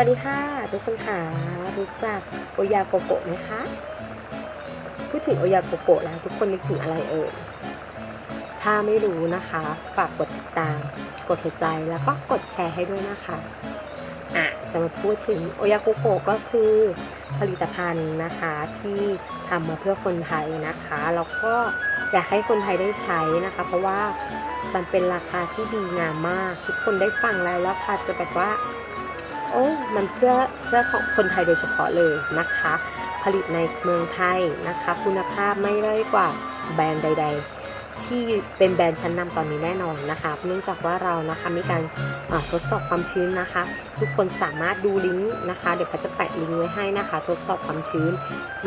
วัสดีค่ะ ทุกคนค่ะรู้จักโอยาโกโกะไหมคะ พูดถึงโอยาโกโกะแล้วทุกคนนึกถึงอะไรเอ่ย ถ้าไม่รู้นะคะ ฝากกดติดตาม กดหัวใจแล้วก็กดแชร์ให้ด้วยนะคะอะจะมาพูดถึงโอยาโกโกะก็คือผลิตภัณฑ์นะคะที่ทำมาเพื่อคนไทยนะคะแล้วก็อยากให้คนไทยได้ใช้นะคะ เพราะว่ามันเป็นราคาที่ดีงามมาก ทุกคนได้ฟังแล้วราคาจะแบบว่า อ้มันเพื่อเพื่อของคนไทยโดยเฉพาะเลยนะคะ ผลิตในเมืองไทยนะคะ คุณภาพไม่ด้อยกว่าแบรนด์ใด ๆ ที่เป็นแบรนด์ชั้นนำตอนนี้แน่นอนนะคะ เนื่องจากว่าเรานะคะมีการทดสอบความชื้นนะคะ ทุกคนสามารถดูลิงก์นะคะ เดี๋ยวเขาจะแปะลิงก์ไว้ให้นะคะ ทดสอบความชื้น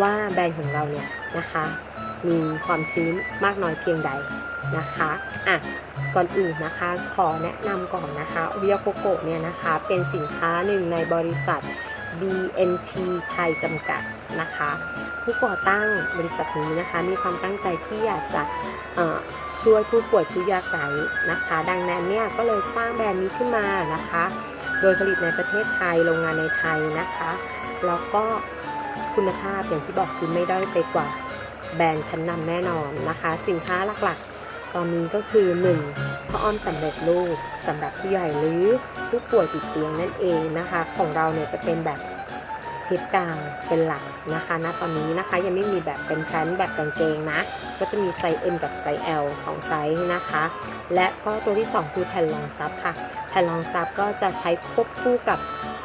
ว่าแบรนด์ของเราเนี่ยนะคะ มีความชื้นมากน้อยเพียงใดนะคะอะก่อนอื่นนะคะขอแนะนำก่อนนะคะโอริโอโกโกะเนี่ยนะคะเป็นสินค้าหนึ่งในบริษัท BNT ไทยจำกัดนะคะ ผู้ก่อตั้งบริษัทนี้นะคะมีความตั้งใจที่อยากจะช่วยผู้ป่วยผู้ยากไร้นะคะ ดังนั้นเนี่ยก็เลยสร้างแบรนด์นี้ขึ้นมานะคะ โดยผลิตในประเทศไทยโรงงานในไทยนะคะ แล้วก็คุณภาพอย่างที่บอกคือไม่ได้ไปกว่า แบรนด์ชั้นนำแน่นอนนะคะ สินค้าหลักๆ ตอนนี้ก็คือ 1. พระอ้อมสำเร็จรูปสำหรับผู้ใหญ่หรือผู้ป่วยติดเตียงนั่นเองนะคะ ของเราเนี่ยจะเป็นแบบเทปกลาวเป็นหลักนะคะณตอนนี้นะคะยังไม่มีแบบเป็นแพนแบบกางเกงนะ ก็จะมีไซส์ M กับไซส์ L 2 ไซส์นะคะ และก็ตัวที่ 2 คือแผ่นรองซับค่ะ แผ่นรองซับก็จะใช้ควบคู่กับ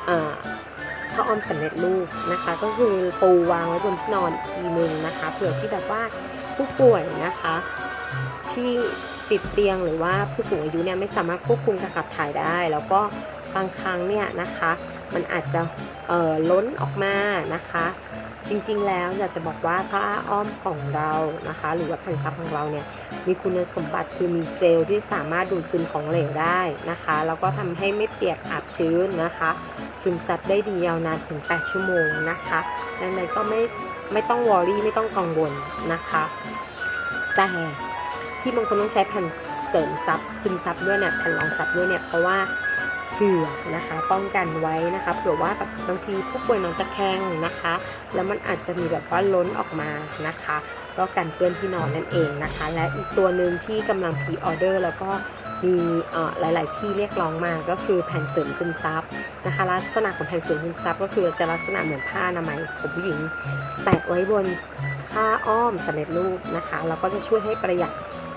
อ่อ ผ้าอ้อมสำเร็จรูปนะคะ ก็คือปูวางไว้บนที่นอนอีกทีนึงนะคะเผื่อที่แบบว่าผู้ป่วยนะคะ ที่ติดเตียงหรือว่าผู้สูงอายุเนี่ยไม่สามารถควบคุมการขับถ่ายได้ แล้วก็บางครั้งเนี่ยนะคะ มันอาจจะล้นออกมานะคะ จริงๆแล้วอยากจะบอกว่าผ้าอ้อมของเรานะคะ หรือว่าแผ่นซับของเราเนี่ย มีคุณสมบัติคือมีเจลที่สามารถดูดซึมของเหลวได้นะคะ แล้วก็ทำให้ไม่เปียกอับชื้นนะคะ ซึมซับได้ดียาวนานถึง 8 ชั่วโมงนะคะดังนั้นก็ไม่ไม่ต้องวอรี่ไม่ต้องกังวลนะคะ แต่ที่บางคนต้องใช้แผ่นเสริมซับซึมซับด้วยเนี่ยแผ่นรองซับด้วยเนี่ยเพราะว่าเผื่อนะคะป้องกันไว้นะคะเผื่อว่าแบบบางทีผู้ป่วยนอนตะแคงนะคะ แล้วมันอาจจะมีแบบว่าล้นออกมานะคะ ก็กันเปื้อนที่นอนนั่นเองนะคะ และอีกตัวหนึ่งที่กำลังพีออเดอร์แล้วก็มีอ่อหลาย ๆ ที่เรียกร้องมาก็คือแผ่นเสริมซึมซับนะคะลักษณะของแผ่นเสริมซึมซับก็คือจะลักษณะเหมือนผ้าอนามัยของผู้หญิง แปะไว้บนผ้าอ้อมสำเร็จรูปนะคะแล้วก็จะช่วยให้ประหยัด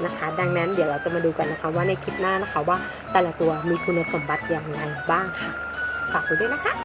นะคะ ดังนั้นเดี๋ยวเราจะมาดูกันนะคะว่าในคลิปหน้านะคะว่าแต่ละตัวมีคุณสมบัติอย่างไรบ้างค่ะฝากไว้ด้วยนะคะ